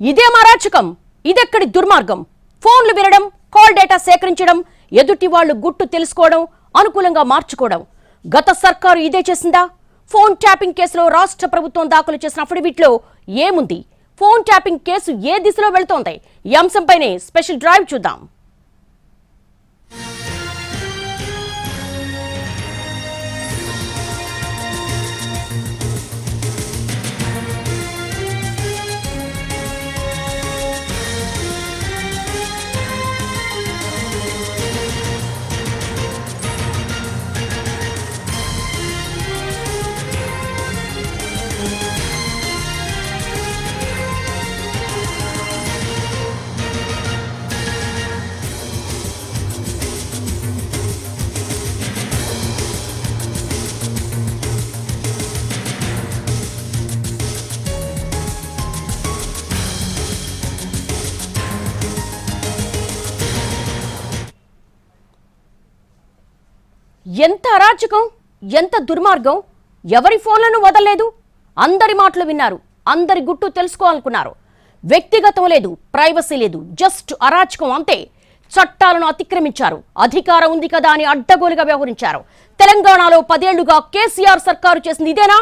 ఇదే మారాచకం ఇదెక్కడి దుర్మార్గం? ఫోన్లు వినడం కాల్ డేటా సేకరించడం ఎదుటి వాళ్ళు గుట్టు తెలుసుకోవడం అనుకూలంగా మార్చుకోవడం. గత సర్కారు ఇదే చేసిందా? ఫోన్ ట్యాపింగ్ కేసులో రాష్ట్ర ప్రభుత్వం దాఖలు చేసిన అఫిడవిట్లో ఏముంది? ఫోన్ ట్యాపింగ్ కేసు ఏ దిశలో వెళుతోంది? ఈ అంశంపైనే స్పెషల్ డ్రైవ్ చూద్దాం. ఎంత అరాచకం ఎంత దుర్మార్గం ఎవరి ఫోన్లను వదలలేదు? అందరి మాటలు విన్నారు అందరి గుట్టు తెలుసుకోవాలనుకున్నారు. వ్యక్తిగతం లేదు ప్రైవసీ లేదు జస్ట్ అరాచకం అంతే. చట్టాలను అతిక్రమించారు అధికారం ఉంది కదా అని అడ్డగోలుగా వ్యవహరించారు. తెలంగాణలో పదేళ్ళుగా కేసీఆర్ సర్కారు చేసింది ఇదేనా?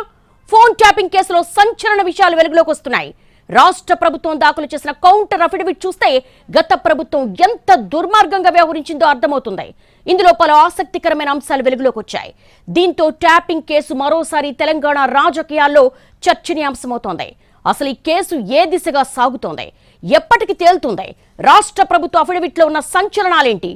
ఫోన్ ట్యాపింగ్ కేసులో సంచలన విషయాలు వెలుగులోకి వస్తున్నాయి. రాష్ట్ర ప్రభుత్వం దాఖలు చేసిన కౌంటర్ అఫిడవిట్ చూస్తే గత ప్రభుత్వం ఎంత దుర్మార్గంగా వ్యవహరించిందో అర్థమవుతుంది. ఇందులో పలు ఆసక్తికరమైన అంశాలు వెలుగులోకి వచ్చాయి. దీంతో ట్యాపింగ్ కేసు మరోసారి తెలంగాణ రాజకీయాల్లో చర్చనీయాంశమవుతోంది. అసలు ఈ కేసు ఏ దిశగా సాగుతోంది? ఎప్పటికి తేలుతుంది? రాష్ట్ర ప్రభుత్వ అఫిడవిట్లో ఉన్న సంచలనాలేంటి?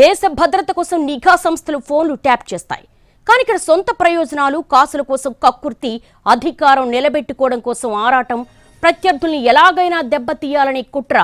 దేశ భద్రత కోసం నిఘా సంస్థలు ఫోన్లు ట్యాప్ చేస్తాయి. కానీ ఇక్కడ సొంత ప్రయోజనాలు కాసుల కోసం కక్కుర్తి అధికారం నిలబెట్టుకోవడం కోసం ఆరాటం ప్రత్యర్థుల్ని ఎలాగైనా దెబ్బతీయాలనే కుట్ర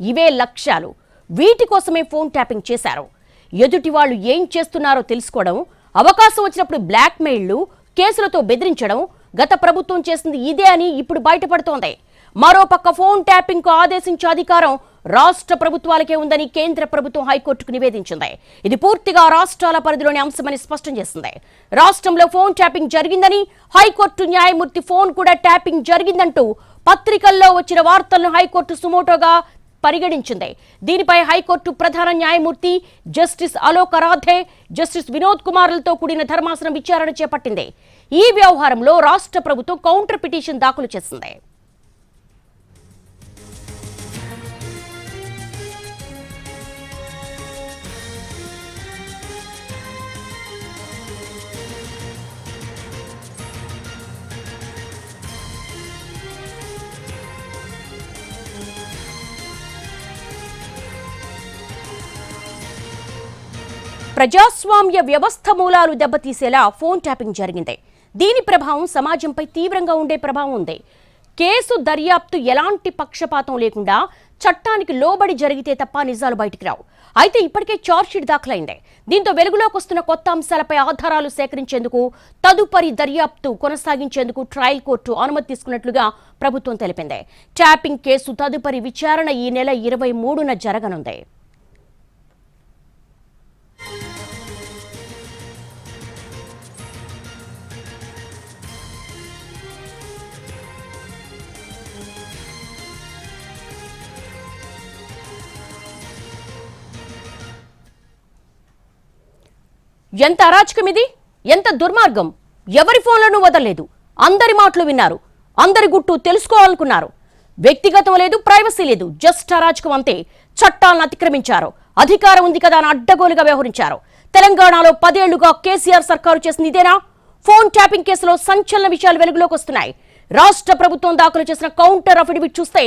ఇవే లక్ష్యాలు. వీటి కోసమే ఫోన్ ట్యాపింగ్ చేశారు. ఎదుటి వాళ్ళు ఏం చేస్తున్నారో తెలుసుకోవడం అవకాశం వచ్చినప్పుడు బ్లాక్మెయిల్లు కేసులతో బెదిరించడం గత ప్రభుత్వం చేసింది ఇదే అని ఇప్పుడు బయటపడుతోంది. మరోపక్క ఫోన్ ట్యాపింగ్కు ఆదేశించే అధికారం రాష్ట్ర ప్రభుత్వాలకే ఉందని కేంద్ర ప్రభుత్వం హైకోర్టుకు నివేదించింది. ఇది పూర్తిగా రాష్ట్రాల పరిధిలోని అంశమని స్పష్టం చేసింది. రాష్ట్రంలో ఫోన్ ట్యాపింగ్ జరిగిందని హైకోర్టు న్యాయమూర్తి ఫోన్ కూడా ట్యాపింగ్ జరిగిందంటూ పత్రికల్లో వచ్చిన వార్తలను హైకోర్టు సుమోటోగా పరిగణించింది. దీనిపై హైకోర్టు ప్రధాన న్యాయమూర్తి జస్టిస్ అలోక్ రాధే జస్టిస్ వినోద్ కుమార్లతో కూడిన ధర్మాసనం విచారణ చేపట్టింది. ఈ వ్యవహారంలో రాష్ట్ర ప్రభుత్వం కౌంటర్ పిటిషన్ దాఖలు చేసింది. ప్రజాస్వామ్య వ్యవస్థ మూలాలు దెబ్బతీసేలా ఫోన్ ట్యాపింగ్ జరిగింది. దీని ప్రభావం సమాజంపై తీవ్రంగా ఉండే ప్రభావం ఉంది. కేసు దర్యాప్తు ఎలాంటి పక్షపాతం లేకుండా చట్టానికి లోబడి జరిగితే తప్ప నిజాలు బయటికి రావు. అయితే ఇప్పటికే చార్జ్షీట్ దాఖలైంది. దీంతో వెలుగులోకి వస్తున్న కొత్త అంశాలపై ఆధారాలు సేకరించేందుకు తదుపరి దర్యాప్తు కొనసాగించేందుకు ట్రయల్ కోర్టు అనుమతి తీసుకున్నట్లుగా ప్రభుత్వం తెలిపింది. ట్యాపింగ్ కేసు తదుపరి విచారణ ఈ నెల ఇరవై మూడున జరగనుంది. ఎంత అరాచకం ఇది? ఎంత దుర్మార్గం? ఎవరి ఫోన్లను వదలలేదు? అందరి మాటలు విన్నారు. అందరి గుట్టు తెలుసుకోవాలనుకున్నారు. వ్యక్తిగతం లేదు ప్రైవసీ లేదు. జస్ట్ అరాచకం అంతే. చట్టాలను అతిక్రమించారు. అధికారం ఉంది కదా అని అడ్డగోలుగా వ్యవహరించారు. తెలంగాణలో పదేళ్ళుగా కేసీఆర్ సర్కారు చేసింది ఇదేనా? ఫోన్ ట్యాపింగ్ కేసులో సంచలన విషయాలు వెలుగులోకి వస్తున్నాయి. రాష్ట్ర ప్రభుత్వం దాఖలు చేసిన కౌంటర్ అఫిడవిట్ చూస్తే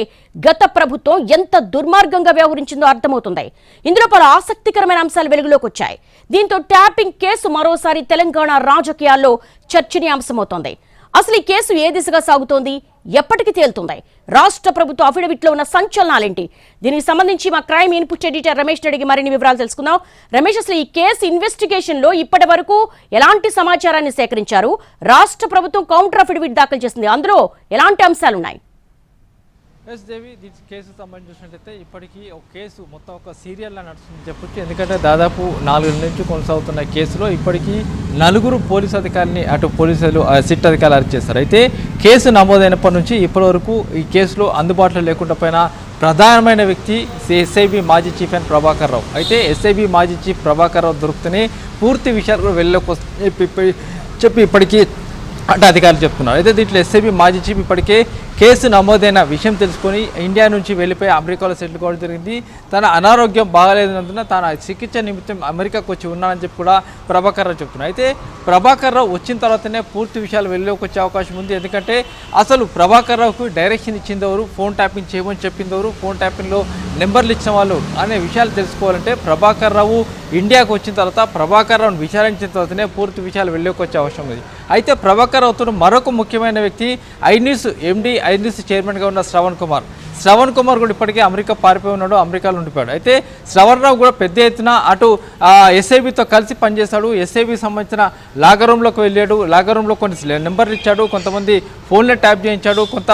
గత ప్రభుత్వం ఎంత దుర్మార్గంగా వ్యవహరించిందో అర్థమవుతుంది. ఇందులో పలు ఆసక్తికరమైన అంశాలు వెలుగులోకి వచ్చాయి. దీంతో ట్యాపింగ్ కేసు మరోసారి తెలంగాణ రాజకీయాల్లో చర్చనీయాంశమవుతోంది. అసలు ఈ కేసు ఏ దిశగా సాగుతోంది? ఎప్పటికి తేలుతుంది రాష్ట్ర ప్రభుత్వ అఫిడవిట్లో ఉన్న సంచలనాలేంటి? దీనికి సంబంధించి మా క్రైమ్ ఇన్పుట్ ఎడిటర్ రమేష్ అడిగి మరిన్ని వివరాలు తెలుసుకుందాం. రమేష్ అసలు ఈ కేసు ఇన్వెస్టిగేషన్లో ఇప్పటి వరకు ఎలాంటి సమాచారాన్ని సేకరించారు? రాష్ట్ర ప్రభుత్వం కౌంటర్ అఫిడవిట్ దాఖలు చేసింది. అందులో ఎలాంటి అంశాలున్నాయి? ఎస్ దేవి దీని కేసు సంబంధించినట్లయితే ఇప్పటికీ ఒక కేసు మొత్తం ఒక సీరియల్లా నడుస్తుంది చెప్పొచ్చు. ఎందుకంటే దాదాపు నాలుగు నుంచి కొనసాగుతున్న కేసులో ఇప్పటికీ నలుగురు పోలీసు అధికారిని అటు పోలీసులు సిట్ అధికారులు అరెస్ట్ చేస్తారు అయితే కేసు నమోదైనప్పటి నుంచి ఇప్పటి వరకు ఈ కేసులో అందుబాటులో లేకుండా పోయిన ప్రధానమైన వ్యక్తి ఎస్ఐబి మాజీ చీఫ్ అండ్ ప్రభాకర్ రావు. అయితే ఎస్ఐబి మాజీ చీఫ్ ప్రభాకర్ రావు దొరుకుతూనే పూర్తి విషయాలు కూడా చెప్పి చెప్పి ఇప్పటికీ అంటే అధికారులు చెప్తున్నారు. అయితే దీంట్లో ఎస్ఏబీ మాజీ చీఫ్ ఇప్పటికే కేసు నమోదైన విషయం తెలుసుకొని ఇండియా నుంచి వెళ్ళిపోయి అమెరికాలో సెటిల్ కావడం జరిగింది. తన అనారోగ్యం బాగాలేదన్నందున తన చికిత్స నిమిత్తం అమెరికాకు వచ్చి ఉన్నానని చెప్పి కూడా ప్రభాకర్ రావు చెప్తున్నారు. అయితే ప్రభాకర్ రావు వచ్చిన తర్వాతనే పూర్తి విషయాలు వెళ్ళలోకి వచ్చే అవకాశం ఉంది. ఎందుకంటే అసలు ప్రభాకర్ రావుకు డైరెక్షన్ ఇచ్చింది ఎవరు? ఫోన్ ట్యాపింగ్ చేయమని చెప్పింది ఎవరు? ఫోన్ ట్యాపింగ్లో నెంబర్లు ఇచ్చిన వాళ్ళు అనే విషయాలు తెలుసుకోవాలంటే ప్రభాకర్ రావు ఇండియాకు వచ్చిన తర్వాత ప్రభాకర్ రావును విచారించిన తర్వాతనే పూర్తి విషయాలు వెళ్ళకొచ్చే వచ్చే అవసరం ఉంది. అయితే ప్రభాకర్ అవుతున్న మరొక ముఖ్యమైన వ్యక్తి ఐ న్యూస్ ఎండి ఐ చైర్మన్గా ఉన్న శ్రవణ్ కుమార్. శ్రవణ్ కుమార్ కూడా ఇప్పటికే అమెరికా పారిపోయి ఉన్నాడు అమెరికాలో ఉండిపోయాడు. అయితే శ్రవణ్ రావు కూడా పెద్ద ఎత్తున అటు ఎస్ఐబితో కలిసి పనిచేశాడు. ఎస్ఐబి సంబంధించిన లాగర్ రూమ్లోకి వెళ్ళాడు. లాగర్ రూమ్లో కొన్ని నెంబర్లు ఇచ్చాడు. కొంతమంది ఫోన్లో ట్యాప్ చేయించాడు. కొంత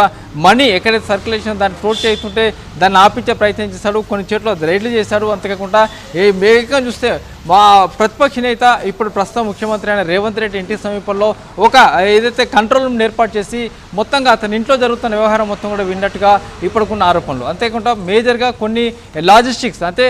మనీ ఎక్కడైతే సర్క్యులేషన్ దాన్ని ఫ్లోట్ చేస్తుంటే దాన్ని ఆపించే ప్రయత్నం చేశాడు. కొన్ని చోట్ల రైడ్లు చేశాడు. అంతేకాకుండా ఏ మేఘంగా చూస్తే మా ప్రతిపక్ష నేత ఇప్పుడు ప్రస్తుతం ముఖ్యమంత్రి అయిన రేవంత్ రెడ్డి ఇంటి సమీపంలో ఒక ఏదైతే కంట్రోల్ రూమ్ ఏర్పాటు చేసి మొత్తంగా అతని ఇంట్లో జరుగుతున్న వ్యవహారం మొత్తం కూడా విన్నట్టుగా ఇప్పుడు ఇప్పుడుకున్న ఆరోపణలు. అంతేకాకుండా మేజర్గా కొన్ని లాజిస్టిక్స్ అంటే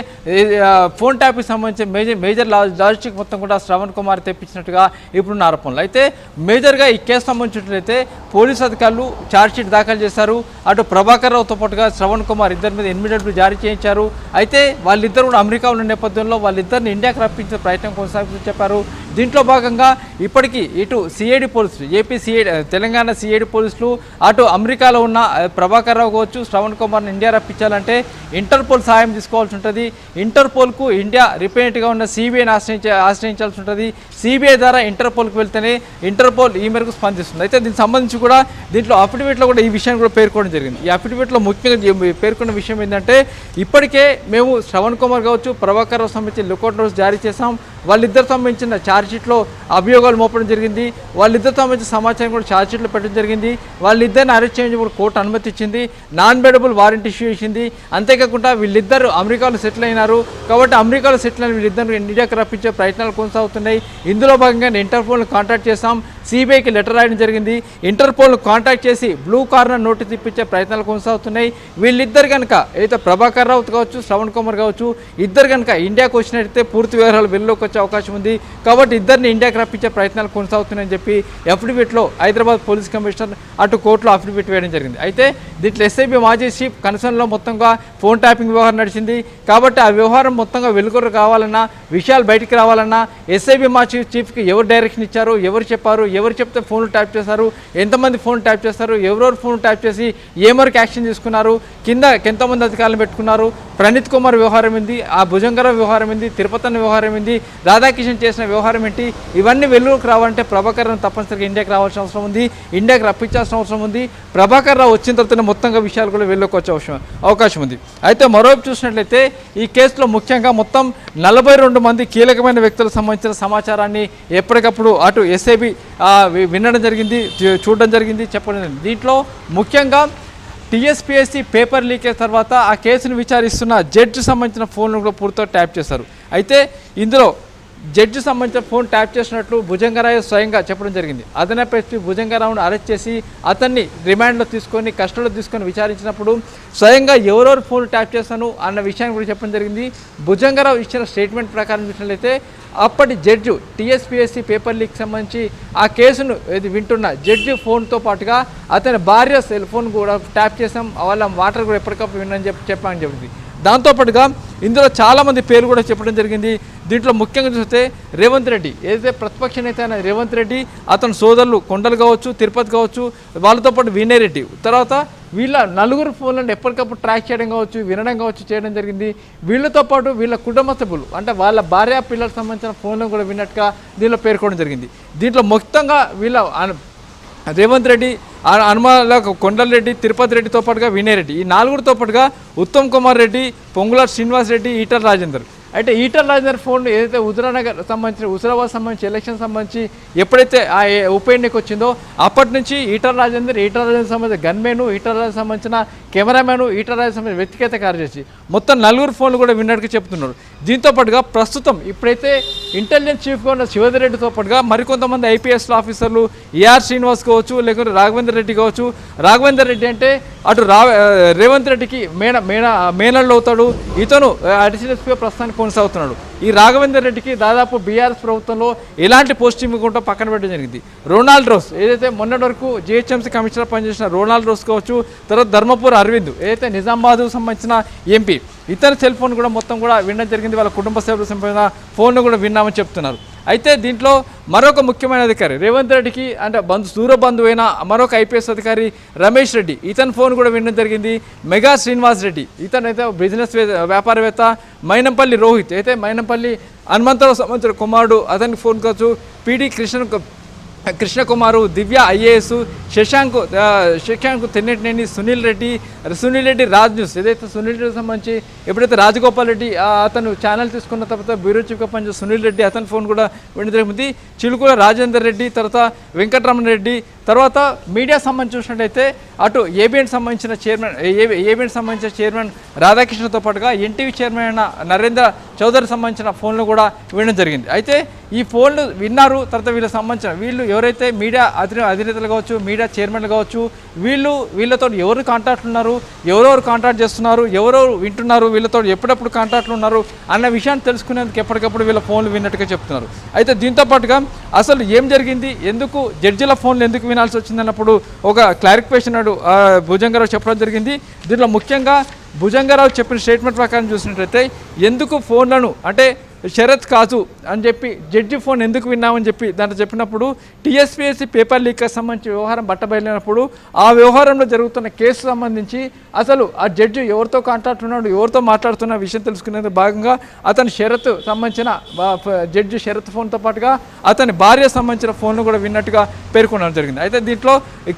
ఫోన్ ట్యాప్కి సంబంధించి మేజర్ మేజర్ లా- లాజిస్టిక్ మొత్తం కూడా శ్రవణ్ కుమార్ తెప్పించినట్టుగా ఇప్పుడున్న ఆరోపణలు. అయితే మేజర్గా ఈ కేసు సంబంధించినట్లయితే పోలీసు అధికారులు ఛార్జ్షీట్ దాఖలు చేశారు. అటు ప్రభాకర్ రావుతో పాటుగా శ్రవణ్ కుమార్ ఇద్దరి మీద ఇన్మిడియట్లు జారీ చేయించారు. అయితే వాళ్ళిద్దరు కూడా అమెరికా ఉన్న నేపథ్యంలో వాళ్ళిద్దరిని ఇండియాకి రప్పించే ప్రయత్నం కొనసాగుతుందని చెప్పారు. దీంట్లో భాగంగా ఇప్పటికీ ఇటు సిఐడి పోలీసులు ఏపీ సిఐడి తెలంగాణ సిఐడి పోలీసులు అటు అమెరికాలో ఉన్న ప్రభాకర్ రావు కావచ్చు శ్రవణ్ కుమార్ని ఇండియా రప్పించాలంటే ఇంటర్పోల్ సహాయం తీసుకోవాల్సి ఉంటుంది. ఇంటర్పోల్కు ఇండియా రిపేంట్గా ఉన్న సిబిఐని ఆశ్రయించ ఆశ్రయించాల్సి ఉంటుంది. సిబిఐ ద్వారా ఇంటర్పోల్కి వెళ్తేనే ఇంటర్పోల్ ఈ మేరకు స్పందిస్తుంది. అయితే దీనికి సంబంధించి కూడా దీంట్లో అఫిడవిట్లో కూడా ఈ విషయాన్ని కూడా పేర్కొనడం జరిగింది. ఈ అఫిడవిట్లో ముఖ్యంగా పేర్కొన్న విషయం ఏంటంటే ఇప్పటికే మేము శ్రవణ్ కుమార్ కావచ్చు ప్రభాకర్ రావు సంబంధించి లుకౌట్ నోట్స్ జారీ చేసాం వాళ్ళిద్దరు సంబంధించిన ఛార్జ్షీట్లో అభియోగాలు మోపడం జరిగింది. వాళ్ళిద్దరు సంబంధించిన సమాచారం కూడా ఛార్జ్షీట్లో పెట్టడం జరిగింది. వాళ్ళిద్దరిని అరెస్ట్ చేయడం కూడా కోర్టు అనుమతి ఇచ్చింది. నాన్ బెడబుల్ వారెంట్ ఇష్యూ చేసింది. అంతేకాకుండా వీళ్ళిద్దరు అమెరికాలో సెటిల్ అయినారు. కాబట్టి అమెరికాలో సెటిల్ అయిన వీళ్ళిద్దరు ఇండియాకి రప్పించే ప్రయత్నాలు కొనసాగుతున్నాయి. ఇందులో భాగంగా ఇంటర్పోల్ను కాంటాక్ట్ చేసాం సిబిఐకి లెటర్ రాయడం జరిగింది. ఇంటర్పోల్ను కాంటాక్ట్ చేసి బ్లూ కార్నర్ నోటీస్ ఇప్పించే ప్రయత్నాలు కొనసాగుతున్నాయి. వీళ్ళిద్దరు కనుక ఏదైతే ప్రభాకర్ రావు కావచ్చు శ్రవణ్ కుమార్ కావచ్చు ఇద్దరు కనుక ఇండియాకు వచ్చినట్టయితే పూర్తి వివరాలు వెలుగులోకి వచ్చే అవకాశం ఉంది. కాబట్టి ఇద్దరిని ఇండియాకి రప్పించే ప్రయత్నాలు కొనసాగుతున్నాయని చెప్పి అఫిడవిట్లో హైదరాబాద్ పోలీస్ కమిషనర్ అటు కోర్టులో అఫిడవిట్ వేయడం జరిగింది. అయితే దీంట్లో ఎస్ఐబి మాజీ చీఫ్ కన్సర్న్లో మొత్తంగా ఫోన్ ట్యాపింగ్ వ్యవహారం నడిచింది. కాబట్టి ఆ వ్యవహారం మొత్తంగా వెలుగురు కావాలన్నా విషయాలు బయటికి రావాలన్నా ఎస్ఐబి మాజీ చీఫ్కి ఎవరు డైరెక్షన్ ఇచ్చారు ఎవరు చెప్పారు ఎవరు చెప్తే ఫోన్లు ట్యాప్ చేశారు ఎంతమంది ఫోన్ ట్యాప్ చేస్తారు ఎవరెవరు ఫోన్ ట్యాప్ చేసి ఏ మేరకు యాక్షన్ తీసుకున్నారు కింద ఎంతమంది అధికారులు పెట్టుకున్నారు ప్రణీత్ కుమార్ వ్యవహారం ఏంది ఆ భుజంగర వ్యవహారం ఏంది తిరుపతన్న వ్యవహారం ఏంది రాధాకిషన్ చేసిన వ్యవహారం ఏంటి? ఇవన్నీ వెలుగులోకి రావాలంటే ప్రభాకర్ను తప్పనిసరిగా ఇండియాకి రావాల్సిన అవసరం ఉంది. ఇండియాకి రప్పించాల్సిన అవసరం ఉంది. ప్రభాకర్ రావు వచ్చిన తర్వాత మొత్తంగా విషయాలు కూడా వెళ్ళలోకి వచ్చే అవసరం అవకాశం ఉంది. అయితే మరోవైపు చూసినట్లయితే ఈ కేసులో ముఖ్యంగా మొత్తం నలభై రెండు మంది కీలకమైన వ్యక్తులకు సంబంధించిన సమాచారాన్ని ఎప్పటికప్పుడు అటు ఎస్ఐబి వినడం జరిగింది చూ- చూడడం జరిగింది చెప్పడం జరిగింది. దీంట్లో ముఖ్యంగా టీఎస్పీఎస్సీ పేపర్ లీకేజ్ తర్వాత ఆ కేసును విచారిస్తున్న జడ్జి సంబంధించిన ఫోన్లు కూడా పూర్తిగా ట్యాప్ చేశారు. అయితే ఇందులో జడ్జి సంబంధించిన ఫోన్ ట్యాప్ చేసినట్లు భుజంగరావు స్వయంగా చెప్పడం జరిగింది. అదనపు ఎస్పీ భుజంగరావును అరెస్ట్ చేసి అతన్ని రిమాండ్లో తీసుకొని కస్టడీలో తీసుకొని విచారించినప్పుడు స్వయంగా ఎవరెవరు ఫోన్ ట్యాప్ చేస్తాను అన్న విషయాన్ని కూడా చెప్పడం జరిగింది. భుజంగరావు ఇచ్చిన స్టేట్మెంట్ ప్రకారం చూసినట్లయితే అప్పటి జడ్జి టీఎస్పీఎస్సీ పేపర్ లీక్ సంబంధించి ఆ కేసును ఇది వింటున్న జడ్జి ఫోన్తో పాటుగా అతని భార్య సెల్ ఫోన్ కూడా ట్యాప్ చేసాం వాళ్ళ వాటర్ కూడా ఎప్పటికప్పుడు విన్నని చెప్పి చెప్పామని చెప్పింది. దాంతోపాటుగా ఇందులో చాలామంది పేర్లు కూడా చెప్పడం జరిగింది. దీంట్లో ముఖ్యంగా చూస్తే రేవంత్ రెడ్డి ఏదైతే ప్రతిపక్ష నేత అయిన రేవంత్ రెడ్డి అతని సోదరులు కొండలు కావచ్చు తిరుపతి కావచ్చు వాళ్ళతో పాటు వినయ్ రెడ్డి. తర్వాత వీళ్ళ నలుగురు ఫోన్లను ఎప్పటికప్పుడు ట్రాక్ చేయడం కావచ్చు వినడం కావచ్చు చేయడం జరిగింది. వీళ్ళతో పాటు వీళ్ళ కుటుంబ సభ్యులు అంటే వాళ్ళ భార్య పిల్లలకు సంబంధించిన ఫోన్లను కూడా విన్నట్టుగా దీనిలో పేర్కొనడం జరిగింది. దీంట్లో మొత్తంగా వీళ్ళ రేవంత్ రెడ్డి హనుమాల కొండలరెడ్డి తిరుపతి రెడ్డితో పాటుగా వినయ్ రెడ్డి ఈ నాలుగురితో పాటుగా ఉత్తమ్ కుమార్ రెడ్డి పొంగుల శ్రీనివాస్ రెడ్డి ఈటల రాజేందర్. అంటే ఈటల్ రాజేందర్ ఫోన్ ఏదైతే హుజరానగర్ సంబంధించిన హుజరాబాద్ సంబంధించి ఎలక్షన్ సంబంధించి ఎప్పుడైతే ఆ ఉప ఎన్నిక వచ్చిందో అప్పటి నుంచి ఈటల్ రాజేందర్ ఈటల్ రాజేందర్ సంబంధించిన గన్మెన్ ఈటల్ రాజేందర్ సంబంధించిన కెమెరామెన్ ఈటల్ రాజేందర్ సంబంధించిన వ్యక్తిగత కార్యదర్శి మొత్తం నలుగురు ఫోన్లు కూడా విన్నట్టుగా చెప్తున్నారు. దీంతో పాటుగా ప్రస్తుతం ఇప్పుడైతే ఇంటెలిజెన్స్ చీఫ్గా ఉన్న శివధర్ రెడ్డితో పాటుగా మరికొంతమంది ఐపీఎస్ ఆఫీసర్లు ఏఆర్ శ్రీనివాస్ కావచ్చు లేకుంటే రాఘవేందర్ రెడ్డి కావచ్చు. రాఘవేందర్ రెడ్డి అంటే అటు రా రేవంత్ రెడ్డికి మేన మేన మేనళ్ళు అవుతాడు. ఇతను అడిషనల్స్గా ప్రస్తుతానికి కొనసాగుతున్నాడు. ఈ రాఘవేందర్ రెడ్డికి దాదాపు బీఆర్ఎస్ ప్రభుత్వంలో ఎలాంటి పోస్టింగ్ ఇవ్వకుండా పక్కన పెట్టడం జరిగింది. రొనాల్డ్ రోస్ ఏదైతే మొన్నటి వరకు జిహెచ్ఎంసీ కమిషనర్ పనిచేసిన రొనాల్డ్ రోస్ కావచ్చు తర్వాత ధర్మపూర్ అరవింద్ ఏదైతే నిజామాబాద్ సంబంధించిన ఎంపీ ఇతర సెల్ ఫోన్ కూడా మొత్తం కూడా వినడం జరిగింది. వాళ్ళ కుటుంబ సభ్యులకు సంబంధించిన ఫోన్ను కూడా విన్నామని చెప్తున్నారు. అయితే దీంట్లో మరొక ముఖ్యమైన అధికారి రేవంత్ రెడ్డికి అంటే బంధు దూర బంధువైన మరొక ఐపీఎస్ అధికారి రమేష్ రెడ్డి ఇతని ఫోన్ కూడా వినడం జరిగింది. మెగా శ్రీనివాస్ రెడ్డి ఇతనైతే బిజినెస్ వే- వ్యాపారవేత్త మైనంపల్లి రోహిత్ అయితే పల్లి హనుమంతరావు సంబంధించిన కుమారుడు అతనికి ఫోన్ కావచ్చు. PD Krishna Krishnakumar Divya IAS Shashank Shashank Tennitineni Sunil Reddy Sunil Reddy Raj news. ఏదైతే సునీల్ రెడ్డి సంబంధించి ఎప్పుడైతే రాజగోపాల్ రెడ్డి అతను ఛానల్ తీసుకున్న తర్వాత బ్యూరో చీఫ్గా పనిచేసిన సునీల్ రెడ్డి అతని ఫోన్ కూడా వినడం జరిగింది. చిలుకుల రాజేందర్ రెడ్డి తర్వాత వెంకటరమణ రెడ్డి తర్వాత మీడియా సంబంధించి చూసినట్లయితే అటు ఏబిఎన్ సంబంధించిన చైర్మన్ ఏబిఎన్ సంబంధించిన చైర్మన్ రాధాకృష్ణతో పాటుగా ఎన్టీవీ చైర్మన్ అయిన నరేంద్ర చౌదరి సంబంధించిన ఫోన్లు కూడా వినడం జరిగింది. అయితే ఈ ఫోన్లు విన్నారు తర్వాత వీళ్ళకి సంబంధించిన వీళ్ళు ఎవరైతే మీడియా అధిన అధినేతలు కావచ్చు మీడియా చైర్మన్లు కావచ్చు వీళ్ళు వీళ్ళతో ఎవరు కాంటాక్ట్లు ఉన్నారు ఎవరెవరు కాంటాక్ట్ చేస్తున్నారు ఎవరెవరు వింటున్నారు వీళ్ళతో ఎప్పుడెప్పుడు కాంటాక్ట్లు ఉన్నారు అన్న విషయాన్ని తెలుసుకునేందుకు ఎప్పటికప్పుడు వీళ్ళ ఫోన్లు విన్నట్టుగా చెప్తున్నారు. అయితే దీంతో పాటుగా అసలు ఏం జరిగింది ఎందుకు జడ్జిల ఫోన్లు ఎందుకు వినాల్సి వచ్చింది అన్నప్పుడు ఒక క్లారిఫికేషన్ అడు ఆ, భుజంగారావు చెప్పడం జరిగింది. దీంట్లో ముఖ్యంగా భుజంగారావు చెప్పిన స్టేట్మెంట్ ప్రకారం చూసినట్లయితే ఎందుకు ఫోన్లను అంటే శరత్ కాజు అని చెప్పి జడ్జి ఫోన్ ఎందుకు విన్నామని చెప్పి దాంట్లో చెప్పినప్పుడు టీఎస్పీఎస్సీ పేపర్ లీక్కి సంబంధించి వ్యవహారం బట్టబయలినప్పుడు ఆ వ్యవహారంలో జరుగుతున్న కేసు సంబంధించి అసలు ఆ జడ్జి ఎవరితో కాంటాక్ట్ ఉన్నాడు ఎవరితో మాట్లాడుతున్న విషయం తెలుసుకునేందుకు భాగంగా అతని షరత్ సంబంధించిన జడ్జి షరత్ ఫోన్తో పాటుగా అతని భార్య సంబంధించిన ఫోన్ను కూడా విన్నట్టుగా పేర్కొనడం జరిగింది. అయితే దీంట్లో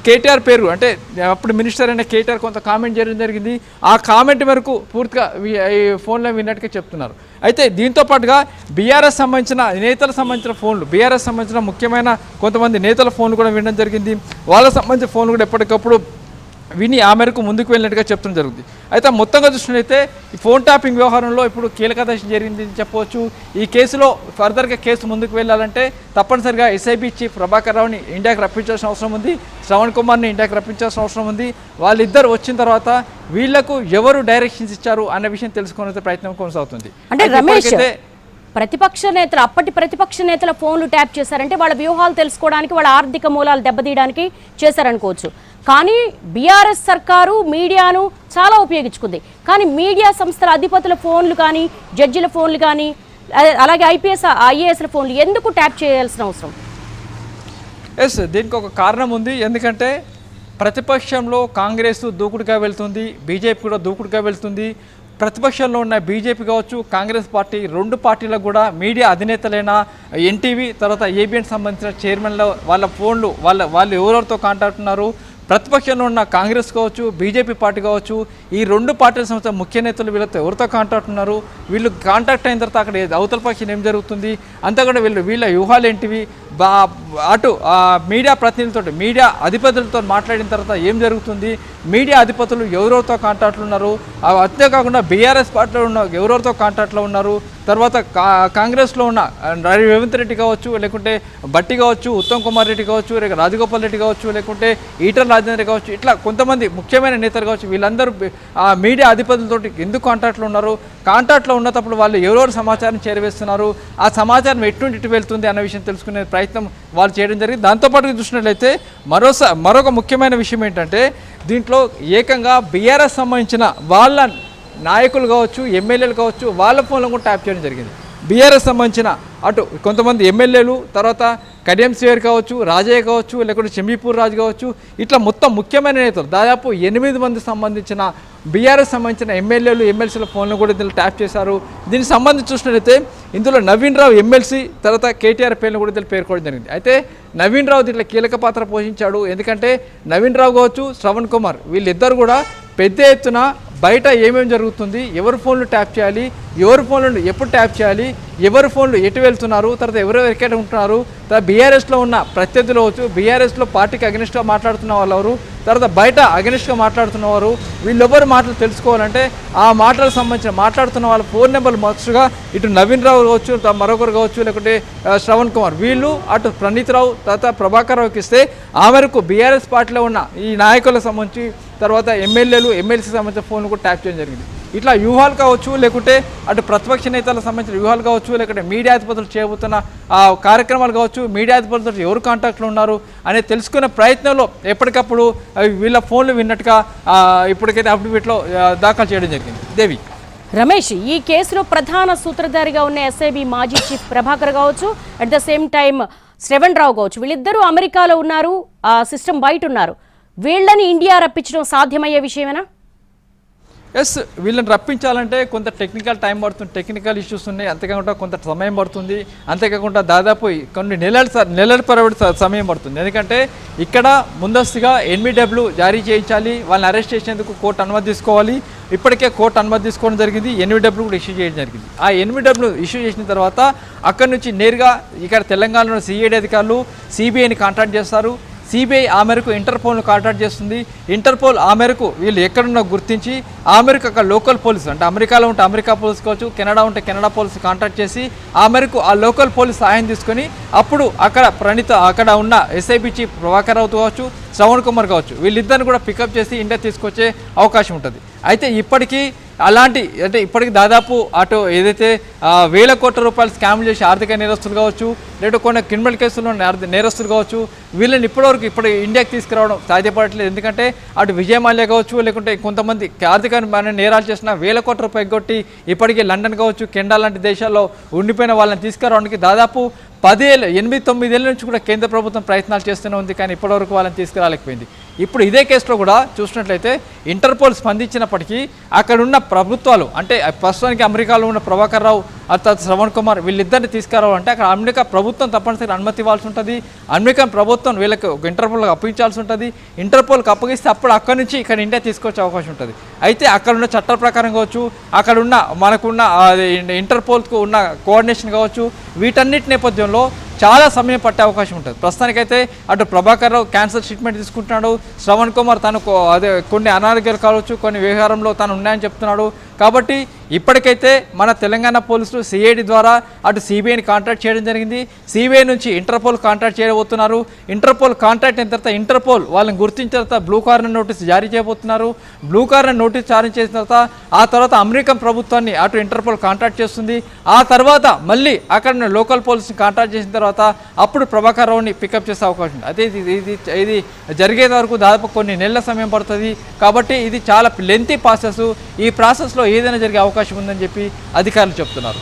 కేటీఆర్ పేరు అంటే అప్పుడు మినిస్టర్ అయిన కేటీఆర్ కొంత కామెంట్ చేయడం జరిగింది. ఆ కామెంట్ మేరకు పూర్తిగా ఈ ఫోన్లో విన్నట్టుగా చెప్తున్నారు. అయితే దీంతో పాటుగా బీఆర్ఎస్ సంబంధించిన నేతలకు సంబంధించిన ఫోన్లు బీఆర్ఎస్ సంబంధించిన ముఖ్యమైన కొంతమంది నేతల ఫోన్లు కూడా వినడం జరిగింది. వాళ్ళకి సంబంధించిన ఫోన్లు కూడా ఎప్పటికప్పుడు విని ఆ మేరకు ముందుకు వెళ్ళినట్టుగా చెప్తడం జరుగుతుంది. అయితే మొత్తంగా చూసినట్లయితే ఈ ఫోన్ ట్యాపింగ్ వ్యవహారంలో ఇప్పుడు కీలక దశ జరిగింది అని చెప్పవచ్చు. ఈ కేసులో ఫర్దర్గా కేసు ముందుకు వెళ్ళాలంటే తప్పనిసరిగా ఎస్ఐబి చీఫ్ ప్రభాకర్ రావుని ఇండియాకి రప్పించాల్సిన అవసరం ఉంది. శ్రవణ్ కుమార్ని ఇండియాకి రప్పించాల్సిన అవసరం ఉంది. వాళ్ళిద్దరు వచ్చిన తర్వాత వీళ్ళకు ఎవరు డైరెక్షన్స్ ఇచ్చారు అన్న విషయం తెలుసుకునే ప్రయత్నం కొనసాగుతుంది. అంటే ప్రతిపక్ష నేతలు అప్పటి ప్రతిపక్ష నేతల ఫోన్లు ట్యాప్ చేశారంటే వాళ్ళ వ్యూహాలు తెలుసుకోవడానికి వాళ్ళ ఆర్థిక మూలాలు దెబ్బతీయడానికి చేశారనుకోవచ్చు. కానీ బీఆర్ఎస్ సర్కారు మీడియాను చాలా ఉపయోగించుకుంది. కానీ మీడియా సంస్థల అధిపతుల ఫోన్లు కానీ జడ్జిల ఫోన్లు కానీ అలాగే ఐపీఎస్ ఐఏఎస్ల ఫోన్లు ఎందుకు ట్యాప్ చేయాల్సిన అవసరం? ఎస్ దీనికి ఒక కారణం ఉంది. ఎందుకంటే ప్రతిపక్షంలో కాంగ్రెస్ దూకుడుగా వెళ్తుంది బీజేపీ కూడా దూకుడుగా వెళ్తుంది. ప్రతిపక్షంలో ఉన్న బీజేపీ కావచ్చు కాంగ్రెస్ పార్టీ రెండు పార్టీలకు కూడా మీడియా అధినేతలైన ఎన్టీవీ తర్వాత ఏబిఎన్ సంబంధించిన చైర్మన్ల వాళ్ళ ఫోన్లు వాళ్ళ వాళ్ళు ఎవరెవరితో కాంటాక్ట్ ఉన్నారు ప్రతిపక్షంలో ఉన్న కాంగ్రెస్ కావచ్చు బీజేపీ పార్టీ కావచ్చు ఈ రెండు పార్టీల సంస్థ ముఖ్య నేతలు వీళ్ళతో ఎవరితో కాంటాక్ట్ ఉన్నారు వీళ్ళు కాంటాక్ట్ అయిన తర్వాత అక్కడ అవతల పక్షం ఏం జరుగుతుంది? అంతా కూడా వీళ్ళు వీళ్ళ వ్యూహాలు ఏంటివి? అటు మీడియా ప్రతినిధులతో మీడియా అధిపతులతో మాట్లాడిన తర్వాత ఏం జరుగుతుంది? మీడియా అధిపతులు ఎవరెవరితో కాంటాక్ట్లు ఉన్నారు? అంతేకాకుండా బీఆర్ఎస్ పార్టీలో ఉన్న ఎవరెవరితో కాంటాక్ట్లో ఉన్నారు? తర్వాత కా కాంగ్రెస్లో ఉన్న రేవంత్ రెడ్డి కావచ్చు లేకుంటే బట్టి కావచ్చు ఉత్తమ్ కుమార్ రెడ్డి కావచ్చు లేక రాజగోపాల్ రెడ్డి కావచ్చు లేకుంటే ఈటల రాజేంద్ర కావచ్చు ఇట్లా కొంతమంది ముఖ్యమైన నేతలు కావచ్చు వీళ్ళందరూ ఆ మీడియా అధిపతులతో ఎందుకు కాంటాక్ట్లో ఉన్నారు? కాంటాక్ట్లో ఉన్నప్పుడు వాళ్ళు ఎవరెవరు సమాచారం చేరవేస్తున్నారు? ఆ సమాచారం ఎటువంటి ఇటు వెళ్తుంది అన్న విషయం తెలుసుకునే ప్రయత్నం వాళ్ళు చేయడం జరిగింది. దాంతోపాటు చూసినట్లయితే మరోసా మరొక ముఖ్యమైన విషయం ఏంటంటే దీంట్లో ఏకంగా బీఆర్ఎస్ సంబంధించిన వాళ్ళ నాయకులు కావచ్చు ఎమ్మెల్యేలు కావచ్చు వాళ్ళ ఫోన్లో కూడా ట్యాప్ చేయడం జరిగింది. బీఆర్ఎస్ సంబంధించిన అటు కొంతమంది ఎమ్మెల్యేలు తర్వాత కడియం సేవర్ కావచ్చు రాజయ్య కావచ్చు లేకుంటే షమీపూర్ రాజు కావచ్చు ఇట్లా మొత్తం ముఖ్యమైన నేతలు. దాదాపు ఎనిమిది మంది సంబంధించిన బీఆర్ఎస్ సంబంధించిన ఎమ్మెల్యేలు ఎమ్మెల్సీల ఫోన్లు కూడా ఇందులో ట్యాప్ చేశారు. దీనికి సంబంధించి చూసినట్లయితే ఇందులో నవీన్ రావు ఎమ్మెల్సీ తర్వాత కేటీఆర్ పేర్లు కూడా ఇందులో పేర్కోవడం జరిగింది. అయితే నవీన్ రావు దీంట్లో కీలక పాత్ర పోషించాడు. ఎందుకంటే నవీన్ రావు కావచ్చు శ్రవణ్ కుమార్ వీళ్ళిద్దరు కూడా పెద్ద ఎత్తున బయట ఏమేమి జరుగుతుంది ఎవరి ఫోన్లు ట్యాప్ చేయాలి ఎవరి ఫోన్లను ఎప్పుడు ట్యాప్ చేయాలి ఎవరి ఫోన్లు ఎటు వెళ్తున్నారు తర్వాత ఎవరు ఎక్కడ ఉంటున్నారు తర్వాత బీఆర్ఎస్లో ఉన్న ప్రత్యర్థులు అవచ్చు బీఆర్ఎస్లో పార్టీకి అగ్నిస్ట్గా మాట్లాడుతున్న వాళ్ళు ఎవరు తర్వాత బయట అగనిస్ట్గా మాట్లాడుతున్నవారు వీళ్ళెవరు మాటలు తెలుసుకోవాలంటే ఆ మాటలకు సంబంధించిన మాట్లాడుతున్న వాళ్ళ ఫోన్ నెంబర్లు మొదటిగా ఇటు నవీన్ రావు కావచ్చు మరొకరు కావచ్చు లేకుంటే శ్రవణ్ కుమార్. వీళ్ళు అటు ప్రణీత్ రావు తర్వాత ప్రభాకర్ రావుకి ఇస్తే ఆ మేరకు బీఆర్ఎస్ పార్టీలో ఉన్న ఈ నాయకులకు సంబంధించి తర్వాత ఎమ్మెల్యేలు ఎమ్మెల్సీ సంబంధించిన ఫోన్లు కూడా ట్యాప్ చేయడం జరిగింది. ఇట్లా వ్యూహాలు కావచ్చు లేకుంటే అటు ప్రతిపక్ష నేతలకు సంబంధించిన వ్యూహాలు కావచ్చు లేకుంటే మీడియా అధిపతులు చేయబోతున్న ఆ కార్యక్రమాలు కావచ్చు మీడియా అధిపతులు ఎవరు కాంటాక్ట్లో ఉన్నారు అనేది తెలుసుకునే ప్రయత్నంలో ఎప్పటికప్పుడు వీళ్ళ ఫోన్లు విన్నట్టుగా ఇప్పటికైతే అఫిడవిట్లో దాఖలు చేయడం జరిగింది. దేవి. రమేష్ ఈ కేసులో ప్రధాన సూత్రధారిగా ఉన్న ఎస్ఐబి మాజీ చీఫ్ ప్రభాకర్ కావచ్చు at the same time Shravan Rao కావచ్చు వీళ్ళిద్దరూ అమెరికాలో ఉన్నారు ఆ సిస్టమ్ బయట ఉన్నారు. వీళ్ళని ఇండియా రప్పించడం సాధ్యమయ్యే విషయమేనా? ఎస్ వీళ్ళని రప్పించాలంటే కొంత టెక్నికల్ టైం పడుతుంది. టెక్నికల్ ఇష్యూస్ ఉన్నాయి. అంతేకాకుండా కొంత సమయం పడుతుంది. అంతేకాకుండా దాదాపు కొన్ని నెలల నెలల పరబడి సమయం పడుతుంది. ఎందుకంటే ఇక్కడ ముందస్తుగా ఎన్బిడబ్ల్యూ జారీ చేయించాలి. వాళ్ళని అరెస్ట్ చేసేందుకు కోర్టు అనుమతి తీసుకోవాలి. ఇప్పటికే కోర్టు అనుమతి తీసుకోవడం జరిగింది. ఎన్బిడబ్ల్యూ కూడా ఇష్యూ చేయడం జరిగింది. ఆ ఎన్బిడబ్ల్యూ ఇష్యూ చేసిన తర్వాత అక్కడి నుంచి నేరుగా ఇక్కడ తెలంగాణలో సిఐడి అధికారులు సిబిఐని కాంటాక్ట్ చేస్తారు. సిబిఐ ఆ మేరకు ఇంటర్పోల్ను కాంటాక్ట్ చేస్తుంది. ఇంటర్పోల్ ఆ మేరకు వీళ్ళు ఎక్కడున్నా గుర్తించి ఆ మేరకు అక్కడ లోకల్ పోలీస్ అంటే అమెరికాలో ఉంటే అమెరికా పోలీస్ కావచ్చు కెనడా ఉంటే కెనడా పోలీస్ కాంటాక్ట్ చేసి ఆ మేరకు ఆ లోకల్ పోలీస్ సహాయం తీసుకొని అప్పుడు అక్కడ ప్రణీత అక్కడ ఉన్న ఎస్ఐబి చీఫ్ ప్రభాకర్ రావు కావచ్చు శ్రవణ్ కుమార్ కావచ్చు వీళ్ళిద్దరిని కూడా పికప్ చేసి ఇండియా తీసుకొచ్చే అవకాశం ఉంటుంది. అయితే ఇప్పటికీ అలాంటి అంటే ఇప్పటికి దాదాపు అటు ఏదైతే వేల కోట్ల రూపాయలు స్కామ్ చేసి ఆర్థిక నేరస్తులు కావచ్చు లేదా కొన్ని క్రిమినల్ కేసుల్లో నేరస్తులు కావచ్చు వీళ్ళని ఇప్పటివరకు ఇప్పుడు ఇండియాకి తీసుకురావడం సాధ్యపడట్లేదు. ఎందుకంటే అటు విజయ మాల్యా కావచ్చు లేకుంటే కొంతమంది ఆర్థిక నేరాలు చేసిన వేల కోట్ల రూపాయలు కొట్టి ఇప్పటికీ లండన్ కావచ్చు కెనడా లాంటి దేశాల్లో ఉండిపోయిన వాళ్ళని తీసుకురావడానికి దాదాపు పదేళ్ళు ఎనిమిది తొమ్మిదేళ్ళ నుంచి కూడా కేంద్ర ప్రభుత్వం ప్రయత్నాలు చేస్తూనే ఉంది. కానీ ఇప్పటివరకు వాళ్ళని తీసుకురాలేకపోయింది. ఇప్పుడు ఇదే కేసులో కూడా చూసినట్లయితే ఇంటర్పోల్ స్పందించినప్పటికీ అక్కడ ఉన్న ప్రభుత్వాలు అంటే ప్రస్తుతానికి అమెరికాలో ఉన్న ప్రభాకర్ రావు అర్థాత్ తర్వాత శ్రవణ్ కుమార్ వీళ్ళిద్దరిని తీసుకురావాలంటే అక్కడ అమెరికా ప్రభుత్వం తప్పనిసరిగా అనుమతి ఇవ్వాల్సి ఉంటుంది. అమెరికన్ ప్రభుత్వం వీళ్ళకి ఒక ఇంటర్పోల్కి అప్పగించాల్సి ఉంటుంది. ఇంటర్పోల్కి అప్పగిస్తే అప్పుడు అక్కడ నుంచి ఇక్కడ ఇండియా తీసుకొచ్చే అవకాశం ఉంటుంది. అయితే అక్కడ ఉన్న చట్ట ప్రకారం కావచ్చు అక్కడ ఉన్న మనకున్న ఇంటర్పోల్కు ఉన్న కోఆర్డినేషన్ కావచ్చు వీటన్నిటి నేపథ్యంలో చాలా సమయం పట్టే అవకాశం ఉంటుంది. ప్రస్తుతానికైతే అటు ప్రభాకర్ రావు క్యాన్సర్ ట్రీట్మెంట్ తీసుకుంటున్నాడు. శ్రవణ్ కుమార్ తను అదే కొన్ని అనారోగ్యాలు కావచ్చు కొన్ని వ్యవహారంలో తను ఉన్నాయని చెప్తున్నాడు. కాబట్టి ఇప్పటికైతే మన తెలంగాణ పోలీసులు సిఐడి ద్వారా అటు సిబిఐని కాంటాక్ట్ చేయడం జరిగింది. సిబిఐ నుంచి ఇంటర్పోల్ కాంటాక్ట్ చేయబోతున్నారు. ఇంటర్పోల్ కాంటాక్ట్ అయిన తర్వాత ఇంటర్పోల్ వాళ్ళని గుర్తించిన తర్వాత బ్లూ కార్నర్ నోటీస్ జారీ చేయబోతున్నారు. బ్లూ కార్నర్ నోటీస్ జారీ చేసిన తర్వాత ఆ తర్వాత అమెరికన్ ప్రభుత్వాన్ని అటు ఇంటర్పోల్ కాంటాక్ట్ చేస్తుంది. ఆ తర్వాత మళ్ళీ అక్కడ ఉన్న లోకల్ పోలీస్ని కాంటాక్ట్ చేసిన తర్వాత అప్పుడు ప్రభాకర్ రావుని పికప్ చేసే అవకాశం ఉంది. అదే ఇది ఇది ఇది జరిగేంత వరకు దాదాపు కొన్ని నెలల సమయం పడుతుంది. కాబట్టి ఇది చాలా లెంతీ ప్రాసెస్ ఈ ప్రాసెస్లో ఏదైనా జరిగే అవకాశం అవకాశం ఉందని చెప్పి అధికారులు చెప్తున్నారు.